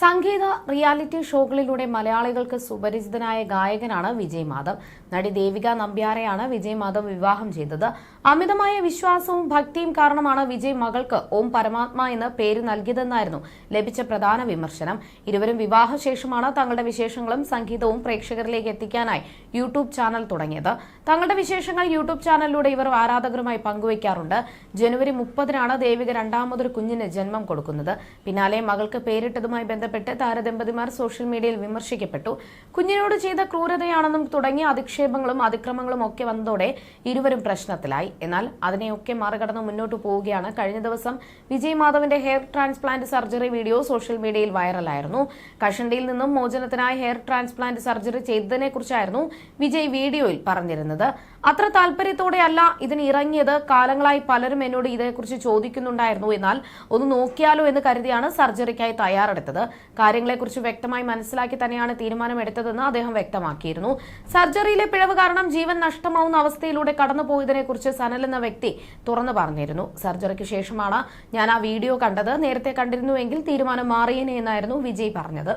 സംഗീത reality ഷോകളിലൂടെ മലയാളികൾക്ക് സുപരിചിതനായ ഗായകനാണ് വിജയ് മാധവ്. നടി ദേവിക നമ്പ്യാരെയാണ് വിജയ് മാധവ് വിവാഹം ചെയ്തത്. അമിതമായ വിശ്വാസവും ഭക്തിയും കാരണമാണ് വിജയ് മകൾക്ക് ഓം പരമാത്മ എന്ന് പേര് നൽകിയതെന്നായിരുന്നു ലഭിച്ച പ്രധാന വിമർശനം. ഇരുവരും വിവാഹശേഷമാണ് തങ്ങളുടെ വിശേഷങ്ങളും സംഗീതവും പ്രേക്ഷകരിലേക്ക് എത്തിക്കാനായി യൂട്യൂബ് ചാനൽ തുടങ്ങിയത്. തങ്ങളുടെ വിശേഷങ്ങൾ യൂട്യൂബ് ചാനലിലൂടെ ഇവർ ആരാധകരുമായി പങ്കുവയ്ക്കാറുണ്ട്. ജനുവരി മുപ്പതിനാണ് ദേവിക രണ്ടാമതൊരു കുഞ്ഞിന് ജന്മം കൊടുക്കുന്നത്. പിന്നാലെ മകൾക്ക് പേരിട്ടതുമായി ബന്ധപ്പെട്ട് താരദമ്പതിമാർ സോഷ്യൽ മീഡിയയിൽ വിമർശിക്കപ്പെട്ടു. കുഞ്ഞിനോട് ചെയ്ത ക്രൂരതയാണെന്നും തുടങ്ങിയ അധിക്ഷേപങ്ങളും അതിക്രമങ്ങളും ഒക്കെ വന്നതോടെ ഇരുവരും പ്രശ്നത്തിലായി. എന്നാൽ അതിനെയൊക്കെ മറികടന്ന് മുന്നോട്ട് പോവുകയാണ്. കഴിഞ്ഞ ദിവസം വിജയ് മാധവന്റെ hair transplant surgery video social മീഡിയയിൽ വൈറലായിരുന്നു. കഷണ്ടിയിൽ നിന്നും മോചനത്തിനായി ഹെയർ ട്രാൻസ്പ്ലാന്റ് സർജറി ചെയ്തതിനെക്കുറിച്ചായിരുന്നു വിജയ് വീഡിയോയിൽ പറഞ്ഞിരുന്നത്. അത്ര താല്പര്യത്തോടെയല്ല ഇതിന് ഇറങ്ങിയത്. കാലങ്ങളായി പലരും എന്നോട് ഇതേക്കുറിച്ച് ചോദിക്കുന്നുണ്ടായിരുന്നു. എന്നാൽ ഒന്ന് നോക്കിയാലോ എന്ന് കരുതിയാണ് സർജറിക്കായി തയ്യാറെടുത്തത്. കാര്യങ്ങളെക്കുറിച്ച് വ്യക്തമായി മനസ്സിലാക്കി തന്നെയാണ് തീരുമാനമെടുത്തതെന്ന് അദ്ദേഹം വ്യക്തമാക്കിയിരുന്നു. സർജറിയിലെ പിഴവ് കാരണം ജീവൻ നഷ്ടമാവുന്ന അവസ്ഥയിലൂടെ കടന്നുപോയതിനെക്കുറിച്ച് സനൽ എന്ന വ്യക്തി തുറന്നു പറഞ്ഞിരുന്നു. സർജറിക്ക് ശേഷമാണ് ഞാൻ ആ വീഡിയോ കണ്ടത്. നേരത്തെ കണ്ടിരുന്നുവെങ്കിൽ തീരുമാനം മാറിയേനെ എന്നായിരുന്നു വിജയ് പറഞ്ഞത്.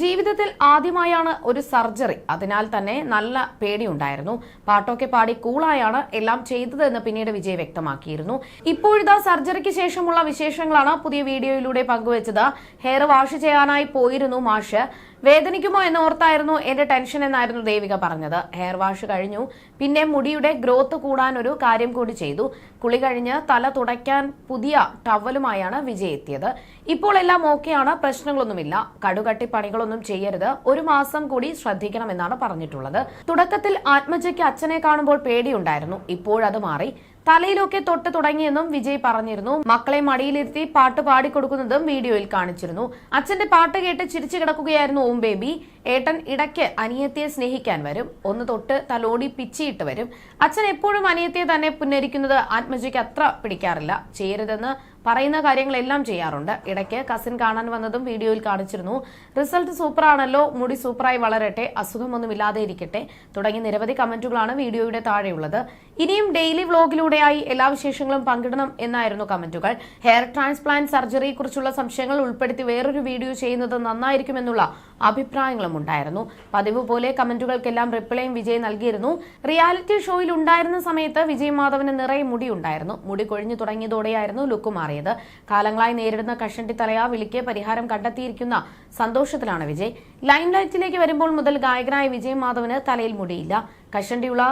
ജീവിതത്തിൽ ആദ്യമായാണ് ഒരു സർജറി. അതിനാൽ തന്നെ നല്ല പേടിയുണ്ടായിരുന്നു. പാട്ടൊക്കെ പാടി കൂളായാണ് എല്ലാം ചെയ്തതെന്ന് പിന്നീട് വിജയ് വ്യക്തമാക്കിയിരുന്നു. ഇപ്പോഴിതാ സർജറിക്ക് ശേഷമുള്ള വിശേഷങ്ങളാണ് പുതിയ വീഡിയോയിലൂടെ പങ്കുവച്ചത്. ഹെയർ വാഷ് ചെയ്യാനായി പോയിരുന്നു മാഷ്. വേദനിക്കുമോ എന്നോർത്തായിരുന്നു എന്റെ ടെൻഷൻ എന്നായിരുന്നു ദേവിക പറഞ്ഞത്. ഹെയർ വാഷ് കഴിഞ്ഞു. പിന്നെ മുടിയുടെ ഗ്രോത്ത് കൂടാൻ ഒരു കാര്യം കൂടി ചെയ്തു. കുളി കഴിഞ്ഞ് തല തുടയ്ക്കാൻ പുതിയ ടവലുമായാണ് വിജയ് എത്തിയത്. ഇപ്പോൾ എല്ലാം ഓക്കെയാണ് പ്രശ്നങ്ങളൊന്നുമില്ല. കടുകട്ടി പണികളൊന്നും ചെയ്യരുത്. ഒരു മാസം കൂടി ശ്രദ്ധിക്കണമെന്നാണ് പറഞ്ഞിട്ടുള്ളത്. തുടക്കത്തിൽ ആത്മജയ്ക്ക് അച്ഛനെ കാണുമ്പോൾ പേടിയുണ്ടായിരുന്നു. ഇപ്പോഴത് മാറി. തലയിലൊക്കെ തൊട്ട് തുടങ്ങിയെന്നും വിജയ് പറഞ്ഞിരുന്നു. മക്കളെ മടിയിലിരുത്തി പാട്ട് പാടിക്കൊടുക്കുന്നതും വീഡിയോയിൽ കാണിച്ചിരുന്നു. അച്ഛന്റെ പാട്ട് കേട്ട് ചിരിച്ചു കിടക്കുകയായിരുന്നു ഓം ബേബി. ഏട്ടൻ ഇടയ്ക്ക് അനിയത്തിയെ സ്നേഹിക്കാൻ വരും. ഒന്ന് തൊട്ട് തലോടി പിച്ചിയിട്ട് വരും. അച്ഛൻ എപ്പോഴും അനിയത്തിയെ തന്നെ പുന്നരിക്കുന്നത് ആത്മജയ്ക്ക് അത്ര പിടിക്കാറില്ല. ചെയ്യരുതെന്ന് പറയുന്ന കാര്യങ്ങളെല്ലാം ചെയ്യാറുണ്ട്. ഇടയ്ക്ക് കസിൻ കാണാൻ വന്നതും വീഡിയോയിൽ കാണിച്ചിരുന്നു. റിസൾട്ട് സൂപ്പറാണല്ലോ. മുടി സൂപ്പറായി വളരട്ടെ. അസുഖമൊന്നും ഇല്ലാതെ ഇരിക്കട്ടെ. തുടങ്ങി നിരവധി കമന്റുകളാണ് വീഡിയോയുടെ താഴെയുള്ളത്. ഇനിയും ഡെയിലി വ്ലോഗിലൂടെയായി എല്ലാ വിശേഷങ്ങളും പങ്കിടണം എന്നായിരുന്നു കമന്റുകൾ. ഹെയർ ട്രാൻസ്പ്ലാന്റ് സർജറിയെക്കുറിച്ചുള്ള സംശയങ്ങൾ ഉൾപ്പെടുത്തി വേറൊരു വീഡിയോ ചെയ്യുന്നത് നന്നായിരിക്കുമെന്നുള്ള അഭിപ്രായങ്ങളും ഉണ്ടായിരുന്നു. പതിവ് പോലെ കമന്റുകൾക്കെല്ലാം റിപ്ലൈയും വിജയ് നൽകിയിരുന്നു. റിയാലിറ്റി ഷോയിൽ ഉണ്ടായിരുന്ന സമയത്ത് വിജയ് മാധവന് നിറയെ മുടി ഉണ്ടായിരുന്നു. മുടി കൊഴിഞ്ഞു തുടങ്ങിയതോടെയായിരുന്നു ലുക്ക് മാറിയത് കാലങ്ങളായി നേരിടുന്ന കഷണ്ടി തലയാ വിളിക്ക് പരിഹാരം കണ്ടെത്തിയിരിക്കുന്ന സന്തോഷത്തിലാണ് വിജയ്. ലൈം ലൈറ്റിലേക്ക് വരുമ്പോൾ മുതൽ ഗായകനായ വിജയ് മാധവന് തലയിൽ മുടിയില്ല. കഷണ്ടിയുള്ള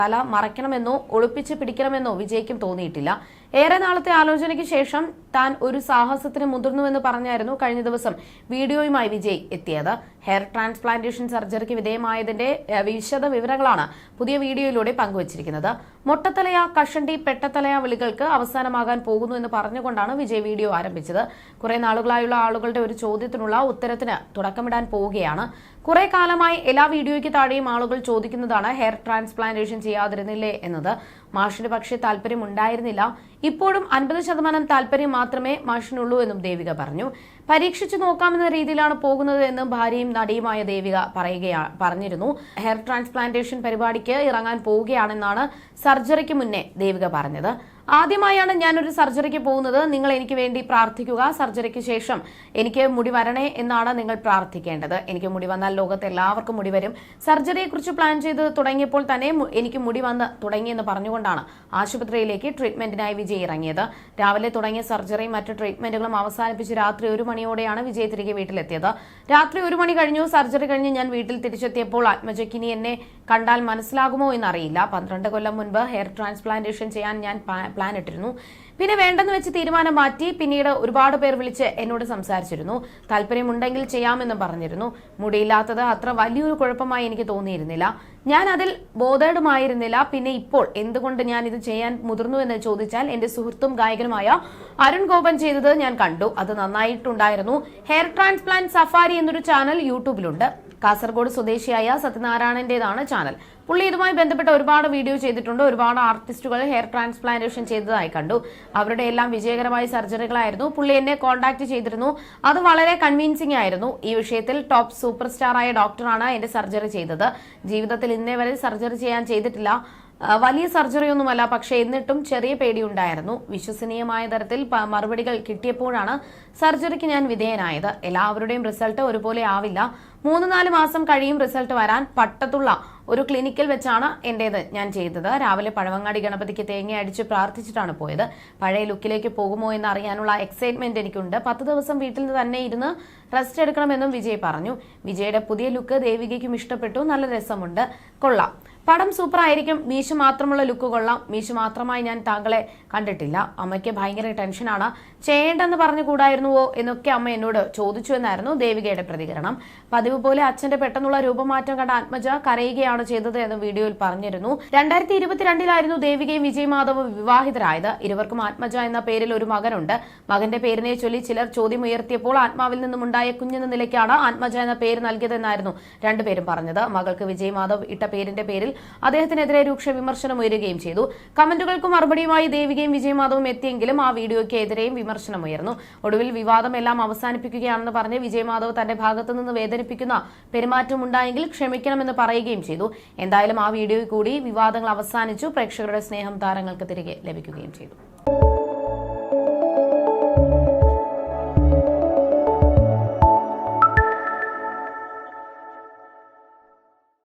തല മറയ്ക്കണമെന്നോ ഒളിപ്പിച്ച് പിടിക്കണമെന്നോ വിജയ്ക്കും തോന്നിയിട്ടില്ല. ഏറെ നാളത്തെ ആലോചനയ്ക്ക് ശേഷം താൻ ഒരു സാഹസത്തിന് മുതിർന്നുവെന്ന് പറഞ്ഞായിരുന്നു കഴിഞ്ഞ ദിവസം വീഡിയോയുമായി വിജയ് എത്തിയത്. ഹെയർ ട്രാൻസ്പ്ലാന്റേഷൻ സർജറിക്ക് വിധേയമായതിന്റെ വിശദ വിവരങ്ങളാണ് പുതിയ വീഡിയോയിലൂടെ പങ്കുവച്ചിരിക്കുന്നത്. മൊട്ടത്തലയ കഷണ്ടി പെട്ടത്തലയ വിളികൾക്ക് അവസാനമാകാൻ പോകുന്നു എന്ന് പറഞ്ഞുകൊണ്ടാണ് വിജയ് വീഡിയോ ആരംഭിച്ചത്. കുറെ നാളുകളായുള്ള ആളുകളുടെ ഒരു ചോദ്യത്തിനുള്ള ഉത്തരത്തിന് തുടക്കമിടാൻ പോവുകയാണ്. കുറെ കാലമായി എല്ലാ വീഡിയോയ്ക്ക് താഴെയും ആളുകൾ ചോദിക്കുന്നതാണ് ഹെയർ ട്രാൻസ്പ്ലാന്റേഷൻ ചെയ്യാതിരുന്നില്ലേ എന്നത്. മാഷിന് പക്ഷേ താല്പര്യം ഉണ്ടായിരുന്നില്ല ഇപ്പോഴും അൻപത് ശതമാനം താല്പര്യം മാത്രമേ മാഷിനുള്ളൂ എന്നും ദേവിക പറഞ്ഞു. പരീക്ഷിച്ചു നോക്കാമെന്ന രീതിയിലാണ് പോകുന്നത് എന്നും ഭാര്യയും നടിയുമായ ദേവിക പറയുകയാ പറഞ്ഞിരുന്നു. ഹെയർ ട്രാൻസ്പ്ലാന്റേഷൻ പരിപാടിക്ക് ഇറങ്ങാൻ പോവുകയാണെന്നാണ് സർജറിക്ക് മുന്നേ ദേവിക പറഞ്ഞത്. ആദ്യമായാണ് ഞാനൊരു സർജറിക്ക് പോകുന്നത്. നിങ്ങൾ എനിക്ക് വേണ്ടി പ്രാർത്ഥിക്കുക. സർജറിക്ക് ശേഷം എനിക്ക് മുടി വരണേ എന്നാണ് നിങ്ങൾ പ്രാർത്ഥിക്കേണ്ടത്. എനിക്ക് മുടി വന്നാൽ ലോകത്ത് എല്ലാവർക്കും മുടി വരും. സർജറിയെക്കുറിച്ച് പ്ലാൻ ചെയ്ത് തുടങ്ങിയപ്പോൾ തന്നെ എനിക്ക് മുടി വന്ന് തുടങ്ങിയെന്ന് പറഞ്ഞുകൊണ്ടാണ് ആശുപത്രിയിലേക്ക് ട്രീറ്റ്മെന്റിനായി വിജയ് ഇറങ്ങിയത്. രാവിലെ തുടങ്ങിയ സർജറിയും മറ്റു ട്രീറ്റ്മെന്റുകളും അവസാനിപ്പിച്ച് രാത്രി ഒരു മണിയോടെയാണ് വിജയ് തിരികെ വീട്ടിലെത്തിയത്. രാത്രി ഒരു മണി കഴിഞ്ഞു. സർജറി കഴിഞ്ഞ് ഞാൻ വീട്ടിൽ തിരിച്ചെത്തിയപ്പോൾ ആത്മജക്കിനി എന്നെ കണ്ടാൽ മനസ്സിലാകുമോ എന്നറിയില്ല. പന്ത്രണ്ട് കൊല്ലം മുൻപ് ഹെയർ ട്രാൻസ്പ്ലാന്റേഷൻ ചെയ്യാൻ ഞാൻ പ്ലാൻ ഇട്ടിരുന്നു. പിന്നെ വേണ്ടെന്ന് വെച്ച് തീരുമാനം മാറ്റി പിന്നീട് ഒരുപാട് പേർ വിളിച്ച് എന്നോട് സംസാരിച്ചിരുന്നു. താല്പര്യമുണ്ടെങ്കിൽ ചെയ്യാമെന്നും പറഞ്ഞിരുന്നു. മുടിയില്ലാത്തത് അത്ര വലിയൊരു കുഴപ്പമായി എനിക്ക് തോന്നിയിരുന്നില്ല. ഞാൻ അതിൽ ബോധേഡുമായിരുന്നില്ല. പിന്നെ ഇപ്പോൾ എന്തുകൊണ്ട് ഞാൻ ഇത് ചെയ്യാൻ മുതിർന്നു എന്ന് ചോദിച്ചാൽ എന്റെ സുഹൃത്തും ഗായകനുമായ അരുൺ ഗോപൻ ചെയ്തത് ഞാൻ കണ്ടു. അത് നന്നായിട്ടുണ്ടായിരുന്നു. ഹെയർ ട്രാൻസ്പ്ലാന്റ് സഫാരി എന്നൊരു ചാനൽ യൂട്യൂബിലുണ്ട്. കാസർഗോഡ് സ്വദേശിയായ സത്യനാരായണന്റേതാണ് ചാനൽ. പുള്ളി ഇതുമായി ബന്ധപ്പെട്ട ഒരുപാട് വീഡിയോ ചെയ്തിട്ടുണ്ട്. ഒരുപാട് ആർട്ടിസ്റ്റുകൾ ഹെയർ ട്രാൻസ്പ്ലാന്റേഷൻ ചെയ്തതായി കണ്ടു. അവരുടെ എല്ലാം വിജയകരമായ സർജറികളായിരുന്നു. പുള്ളി എന്നെ കോൺടാക്ട് ചെയ്തിരുന്നു. അത് വളരെ കൺവീൻസിംഗ് ആയിരുന്നു. ഈ വിഷയത്തിൽ ടോപ്പ് സൂപ്പർ സ്റ്റാറായ ഡോക്ടറാണ് എന്റെ സർജറി ചെയ്തത്. ജീവിതത്തിൽ ഇന്നേ വരെ സർജറി ചെയ്യാൻ ചെയ്തിട്ടില്ല. വലിയ സർജറി ഒന്നുമല്ല പക്ഷേ എന്നിട്ടും ചെറിയ പേടിയുണ്ടായിരുന്നു. വിശ്വസനീയമായ തരത്തിൽ മറുപടികൾ കിട്ടിയപ്പോഴാണ് സർജറിക്ക് ഞാൻ വിധേയനായത്. എല്ലാവരുടെയും റിസൾട്ട് ഒരുപോലെ ആവില്ല. മൂന്ന് നാല് മാസം കഴിയും റിസൾട്ട് വരാൻ പട്ടത്തുള്ള ഒരു ക്ലിനിക്കിൽ വെച്ചാണ് എന്റേത് ഞാൻ ചെയ്തത്. രാവിലെ പഴവങ്ങാടി ഗണപതിക്ക് തേങ്ങ അടിച്ച് പ്രാർത്ഥിച്ചിട്ടാണ് പോയത്. പഴയ ലുക്കിലേക്ക് പോകുമോ എന്ന് അറിയാനുള്ള എക്സൈറ്റ്മെന്റ് എനിക്കുണ്ട്. പത്ത് ദിവസം വീട്ടിൽ തന്നെ ഇരുന്ന് റെസ്റ്റ് എടുക്കണമെന്നും വിജയ് പറഞ്ഞു. വിജയുടെ പുതിയ ലുക്ക് ദേവികയ്ക്കും ഇഷ്ടപ്പെട്ടു. നല്ല രസമുണ്ട്. കൊള്ളാം. പടം സൂപ്പർ ആയിരിക്കും മീശ മാത്രമുള്ള ലുക്ക് കൊള്ളാം. മീശ മാത്രമായി ഞാൻ താങ്കളെ കണ്ടിട്ടില്ല. അമ്മയ്ക്ക് ഭയങ്കര ടെൻഷനാണ് ചെയ്യേണ്ടെന്ന് പറഞ്ഞു കൂടായിരുന്നുവോ എന്നൊക്കെ അമ്മ എന്നോട് ചോദിച്ചു എന്നായിരുന്നു ദേവികയുടെ പ്രതികരണം. പതിവ് പോലെ അച്ഛന്റെ പെട്ടെന്നുള്ള രൂപമാറ്റം കണ്ട ആത്മജ കരയുകയാണ് ചെയ്തത് എന്ന് വീഡിയോയിൽ പറഞ്ഞിരുന്നു. രണ്ടായിരത്തി ഇരുപത്തിരണ്ടിലായിരുന്നു ദേവികയും വിജയ് മാധവ് വിവാഹിതരായത്. ഇരുവർക്കും ആത്മജ എന്ന പേരിൽ ഒരു മകനുണ്ട്. മകന്റെ പേരിനെ ചൊല്ലി ചിലർ ചോദ്യം ഉയർത്തിയപ്പോൾ ആത്മാവിൽ നിന്നുമുണ്ടായ കുഞ്ഞെന്ന നിലയ്ക്കാണ് ആത്മജ എന്ന പേര് നൽകിയതെന്നായിരുന്നു രണ്ടുപേരും പറഞ്ഞത്. മകൾക്ക് വിജയ് മാധവ് ഇട്ട പേരിന്റെ പേരിൽ അദ്ദേഹത്തിനെതിരെ രൂക്ഷ വിമർശനം ഉയരുകയും ചെയ്തു. കമന്റുകൾക്ക് മറുപടിയുമായി ദേവികയും വിജയമാധവും എത്തിയെങ്കിലും ആ വീഡിയോയ്ക്ക് എതിരെയും വിമർശനം ഉയർന്നു. ഒടുവിൽ വിവാദം എല്ലാം അവസാനിപ്പിക്കുകയാണെന്ന് പറഞ്ഞ് വിജയമാധവ് തന്റെ ഭാഗത്തു നിന്ന് വേദനിപ്പിക്കുന്ന പെരുമാറ്റം ഉണ്ടായെങ്കിൽ ക്ഷമിക്കണമെന്ന് പറയുകയും ചെയ്തു. എന്തായാലും ആ വീഡിയോയിൽ കൂടി വിവാദങ്ങൾ അവസാനിച്ചു. പ്രേക്ഷകരുടെ സ്നേഹം താരങ്ങൾക്ക് തിരികെ ലഭിക്കുകയും ചെയ്തു.